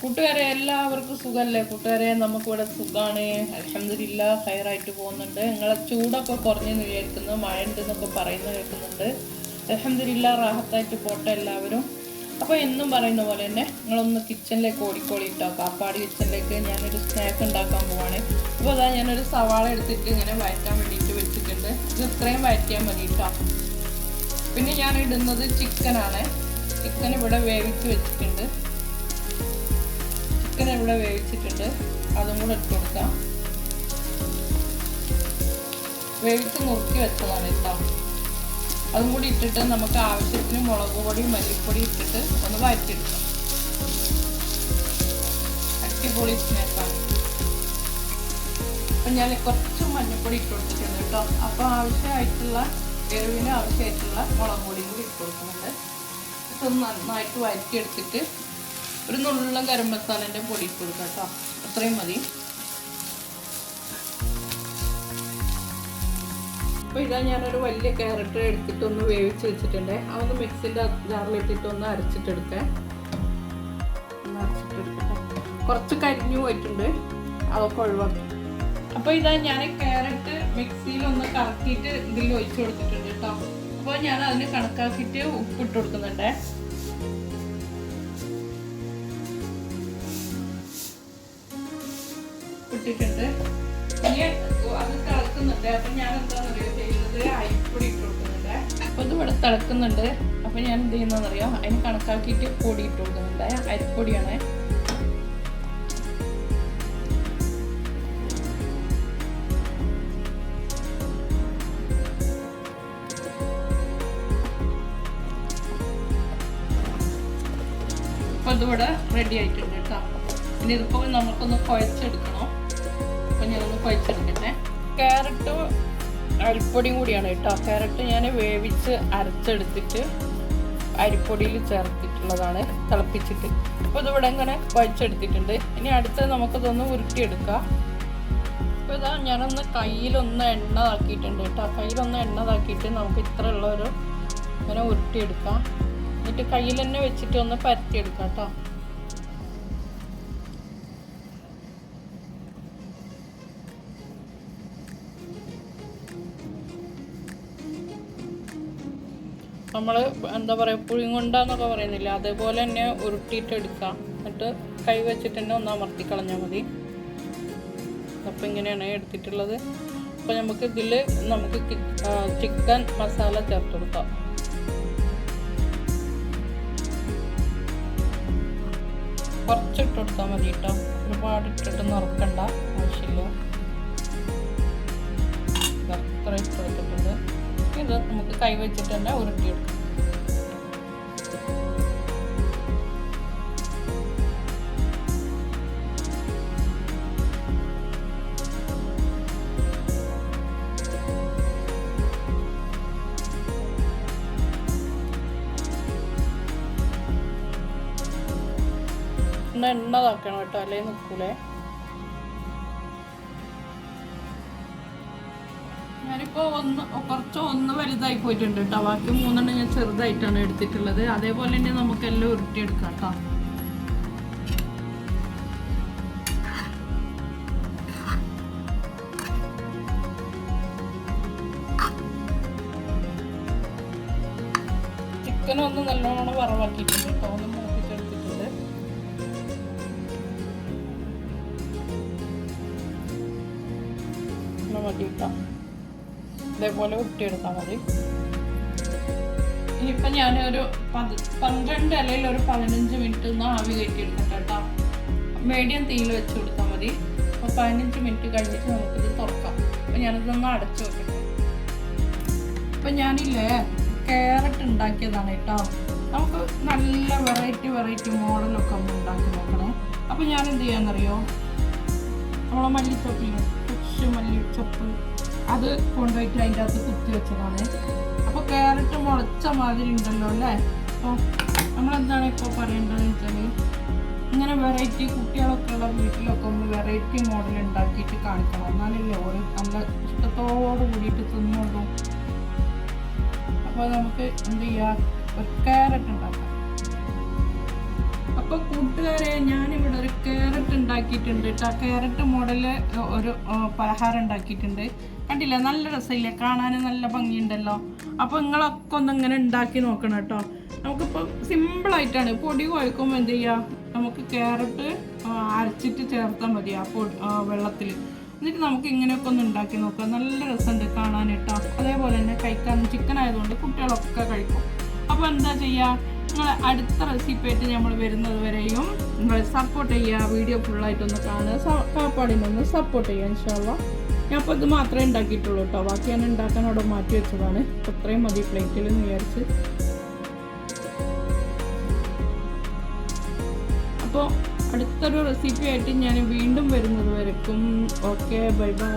കൂട്ടുകാരെ എല്ലാവർക്കും സുഖമല്ലേ കൂട്ടുകാരെ നമുക്കിവിടെ സുഖമാണ് അലഹമില്ല ഹയറായിട്ട് പോകുന്നുണ്ട്. നിങ്ങളെ ചൂടൊക്കെ കുറഞ്ഞെന്ന് വിചാരിക്കുന്നു മഴ ഉണ്ടെന്നൊക്കെ പറയുന്ന കേൾക്കുന്നുണ്ട്. അലഹമില്ല റാഹത്തായിട്ട് പോട്ടെ എല്ലാവരും. അപ്പോൾ എന്നും പറയുന്ന പോലെ തന്നെ നിങ്ങളൊന്ന് കിച്ചണിലേക്ക് ഓടിക്കോളി ഇട്ടോ കാപ്പാടി കിച്ചണിലേക്ക് ഞാനൊരു സ്നാക്ക് ഉണ്ടാക്കാൻ പോവാണ്. അപ്പോൾ അതാ ഞാനൊരു സവാള എടുത്തിട്ട് ഇങ്ങനെ വഴറ്റാൻ വേണ്ടിയിട്ട് വെച്ചിട്ടുണ്ട്. ഇത് ഇത്രയും വഴറ്റിയാൽ മതി കേട്ടോ പിന്നെ ഞാൻ ഇടുന്നത് ചിക്കനാണ് ചിക്കൻ ഇവിടെ വേവിച്ച് വെച്ചിട്ടുണ്ട്. ചിക്കൻ ഇവിടെ വേവിച്ചിട്ടുണ്ട്. അതും കൂടെ ഇട്ട് കൊടുക്കാം. വേവിച്ച് നുറുക്കി വെച്ചതാണ് കേട്ടോ. അതും കൂടി ഇട്ടിട്ട് നമുക്ക് ആവശ്യത്തിന് മുളക് പൊടി മല്ലിപ്പൊടി ഇട്ടിട്ട് ഒന്ന് വഴറ്റിയെടുക്കാം. അടിപൊളി സ്നേഹം അപ്പം ഞാൻ കുറച്ച് മഞ്ഞൾപ്പൊടി ഇട്ട് കൊടുത്തിട്ടുണ്ട് കേട്ടോ. അപ്പോൾ ആവശ്യമായിട്ടുള്ള എരിവിന് ആവശ്യമായിട്ടുള്ള മുളക് പൊടിയും കൂടി ഇട്ട് കൊടുക്കുന്നുണ്ട്. ഇതൊന്ന് നന്നായിട്ട് വഴറ്റിയെടുത്തിട്ട് ഒരു നുള്ളം ഗരം മസാലേന്റെ പൊടി ഇട്ട് കേട്ടോ. അത്രയും മതി. അപ്പോൾ ഇതാ ഞാനൊരു വലിയ ക്യാരറ്റ് എടുത്തിട്ടൊന്ന് വേവിച്ച് വെച്ചിട്ടുണ്ട്. അതൊന്ന് മിക്സിന്റെ ജാറിലിട്ടിട്ടൊന്ന് അരച്ചിട്ടെടുക്കാം. കുറച്ച് കരിഞ്ഞു പോയിട്ടുണ്ട്. അതൊക്കെ ഒഴിവാക്കി. അപ്പോൾ ഇതാ ഞാൻ ക്യാരറ്റ് മിക്സിയിൽ ഒന്ന് കറക്കിയിട്ട് ഇതിൽ ഒഴിച്ചു കൊടുത്തിട്ടുണ്ട് കേട്ടോ. അപ്പോൾ ഞാൻ അതിന് കണക്കാക്കിയിട്ട് ഉപ്പിട്ട് കൊടുക്കുന്നുണ്ടേ. ഇട്ടിട്ടുണ്ട് ഇനി അത് തിളക്കുന്നുണ്ട്. അപ്പൊ ഞാൻ എന്താണെന്നറിയോ ചെയ്യുന്നത് അരിപ്പൊടി ഇട്ട് കൊടുക്കുന്നുണ്ട് അപ്പൊ ഇത് ഇവിടെ തിളക്കുന്നുണ്ട്. അപ്പൊ ഞാൻ എന്ത് ചെയ്യുന്നതെന്നറിയോ? അതിന് കണക്കാക്കിയിട്ട് പൊടി ഇട്ട് കൊടുക്കുന്നുണ്ട്. അരിപ്പൊടിയാണ്. അപ്പൊ ഇതിവിടെ റെഡി ആയിട്ടുണ്ട് കേട്ടോ. ഇനി ഇതിപ്പോ നമുക്കൊന്ന് കുഴച്ചെടുക്കണം. അപ്പൊ ഞാനൊന്ന് കുഴച്ചെടുക്കട്ടെ ക്യാരറ്റ് അരിപ്പൊടിയും കൂടിയാണ് കേട്ടോ. ക്യാരറ്റ് ഞാൻ വേവിച്ച് അരച്ചെടുത്തിട്ട് അരിപ്പൊടിയിൽ ചേർത്തിട്ടുള്ളതാണ് തിളപ്പിച്ചിട്ട്. അപ്പോൾ ഇതിവിടെ ഇങ്ങനെ കുഴച്ചെടുത്തിട്ടുണ്ട് ഇനി അടുത്തത് നമുക്കതൊന്ന് ഉരുട്ടിയെടുക്കാം. അപ്പോൾ ഇതാ ഞാനൊന്ന് കയ്യിലൊന്ന് എണ്ണ ആക്കിയിട്ടുണ്ട് കേട്ടോ. കയ്യിലൊന്ന് എണ്ണ ആക്കിയിട്ട് നമുക്ക് ഇത്ര ഉള്ളൊരു ഇങ്ങനെ ഉരുട്ടിയെടുക്കാം. എന്നിട്ട് കയ്യിൽ തന്നെ വെച്ചിട്ട് ഒന്ന് പരത്തിയെടുക്കാം കേട്ടോ. നമ്മൾ എന്താ പറയുക പുളിങ്ങുണ്ടെന്നൊക്കെ പറയുന്നില്ല അതേപോലെ തന്നെ ഉരുട്ടിയിട്ട് എടുക്കാം. എന്നിട്ട് കൈ വെച്ചിട്ട് തന്നെ ഒന്ന് അമർത്തി കളഞ്ഞാൽ മതി. അപ്പോൾ ഇങ്ങനെയാണ് എടുത്തിട്ടുള്ളത്. അപ്പോൾ നമുക്ക് ഇതിൽ നമുക്ക് ചിക്കൻ മസാല ചേർത്ത് കൊടുക്കാം. കുറച്ചിട്ട് കൊടുത്താൽ മതി കേട്ടോ. ഒരുപാട് ഇട്ടിട്ട് നിറക്കണ്ട ആവശ്യമില്ല. അത്ര ഇട്ട് കൊടുത്തിട്ടുണ്ട്. ഇത് നമുക്ക് കൈവച്ചിട്ട് തന്നെ ഉരുട്ടിയെടുക്കാം. എണ്ണ ഇതാക്കണം കേട്ടോ അല്ലേ? നിൽക്കൂലേ? ഞാനിപ്പോ ഒന്ന് കുറച്ച് ഒന്ന് വലുതായി പോയിട്ടുണ്ട് കേട്ടോ. ബാക്കി മൂന്നെണ്ണം ഞാൻ ചെറുതായിട്ടാണ് എടുത്തിട്ടുള്ളത്. അതേപോലെ തന്നെ നമുക്ക് എല്ലാം ഉരുട്ടിയെടുക്കാം കേട്ടോ. ചിക്കൻ ഒന്ന് നല്ലോണം വറവാക്കിയിട്ടുണ്ട് കേട്ടോ. ഒന്ന് മൂപ്പിച്ചെടുത്തിട്ടുണ്ട്. മതി കേട്ടോ ഇതേപോലെ ഉരുട്ടിയെടുത്താൽ മതി. ഇനിയിപ്പം ഞാനൊരു പത് പന്ത്രണ്ട് അല്ലെങ്കിൽ ഒരു പതിനഞ്ച് മിനിറ്റ് ഒന്ന് ആവി കയറ്റിയെടുക്കട്ടെ കേട്ടോ. മീഡിയം തീയിൽ വെച്ച് കൊടുത്താൽ മതി. അപ്പോൾ പതിനഞ്ച് മിനിറ്റ് കഴിഞ്ഞിട്ട് നമുക്കിത് തുറക്കാം. അപ്പോൾ ഞാനിതൊന്ന് അടച്ചു വെക്കട്ടെ. ഇപ്പം ഞാനില്ലേ ക്യാരറ്റ് ഉണ്ടാക്കിയതാണ് കേട്ടോ. നമുക്ക് നല്ല വെറൈറ്റി വെറൈറ്റി മോഡലൊക്കെ ഒന്ന് ഉണ്ടാക്കി നോക്കണേ. അപ്പോൾ ഞാൻ എന്ത് ചെയ്യാന്നറിയോ? നമ്മളെ മല്ലിച്ചപ്പില്ലേ? കൊച്ചു മല്ലിച്ചപ്പ്. അത് കൊണ്ടുപോയിട്ട് അതിന്റെ അകത്ത് കുത്തി വെച്ചതാണ്. അപ്പോൾ ക്യാരറ്റ് മുളച്ച മാതിരി ഉണ്ടല്ലോ അല്ലേ? അപ്പോൾ നമ്മളെന്താണ് ഇപ്പോൾ പറയേണ്ടതെന്ന് വെച്ചാൽ ഇങ്ങനെ വെറൈറ്റി കുട്ടികളൊക്കെ ഉള്ള വീട്ടിലൊക്കെ ഒന്ന് വെറൈറ്റി മോഡൽ ഉണ്ടാക്കിയിട്ട് കാണിക്കണം. എന്നാലല്ലേ ഓരോ നല്ല ഇഷ്ടത്തോട് കൂടിയിട്ട് തിന്നുള്ളൂ അപ്പോൾ നമുക്ക് എന്ത് ചെയ്യാം? ഒരു ക്യാരറ്റ് ഉണ്ടാക്കാം. അപ്പോൾ കൂട്ടുകാരെ ക്യാരറ്റ് ഉണ്ടാക്കിയിട്ടുണ്ട്. കേട്ടോ ക്യാരറ്റ് മോഡൽ ഒരു പലഹാരം ഉണ്ടാക്കിയിട്ടുണ്ട്. കണ്ടില്ല? നല്ല രസമില്ലേ? കാണാൻ നല്ല ഭംഗിയുണ്ടല്ലോ. അപ്പോൾ നിങ്ങളൊക്കെ ഒന്ന് ഇങ്ങനെ ഉണ്ടാക്കി നോക്കണം കേട്ടോ. നമുക്കിപ്പോൾ സിമ്പിളായിട്ടാണ്. പൊടി കുഴക്കുമ്പോൾ എന്ത് ചെയ്യുക നമുക്ക് ക്യാരറ്റ് അരച്ചിട്ട് ചേർത്താൽ മതി ആ പൊടി വെള്ളത്തിൽ എന്നിട്ട് നമുക്ക് ഇങ്ങനെയൊക്കെ ഒന്ന് ഉണ്ടാക്കി നോക്കാം. നല്ല രസമുണ്ട് കാണാൻ അതേപോലെ തന്നെ കഴിക്കാൻ ചിക്കൻ ആയതുകൊണ്ട് കുട്ടികളൊക്കെ കഴിക്കും. അപ്പോൾ എന്താ ചെയ്യുക നിങ്ങൾ അടുത്ത റെസിപ്പി ആയിട്ട് നമ്മൾ വരുന്നത് വരെയും നിങ്ങൾ സപ്പോർട്ട് ചെയ്യുക. വീഡിയോ ഫുള്ളായിട്ടൊന്ന് കാണുക. കാപ്പാടിനൊന്ന് സപ്പോർട്ട് ചെയ്യുക ഇൻഷാല്ല ഞാൻ അപ്പോൾ ഇത് മാത്രമേ ഉണ്ടാക്കിയിട്ടുള്ളൂ കേട്ടോ ബാക്കി ഞാൻ ഉണ്ടാക്കാൻ അവിടെ മാറ്റി വെച്ചതാണ്. അത്രയും മതി പ്ലേറ്റിൽ വിചാരിച്ച്. അപ്പോൾ അടുത്തൊരു റെസിപ്പി ആയിട്ട് ഞാൻ വീണ്ടും വരുന്നത് വരയ്ക്കും ഓക്കെ ബൈ ബൈ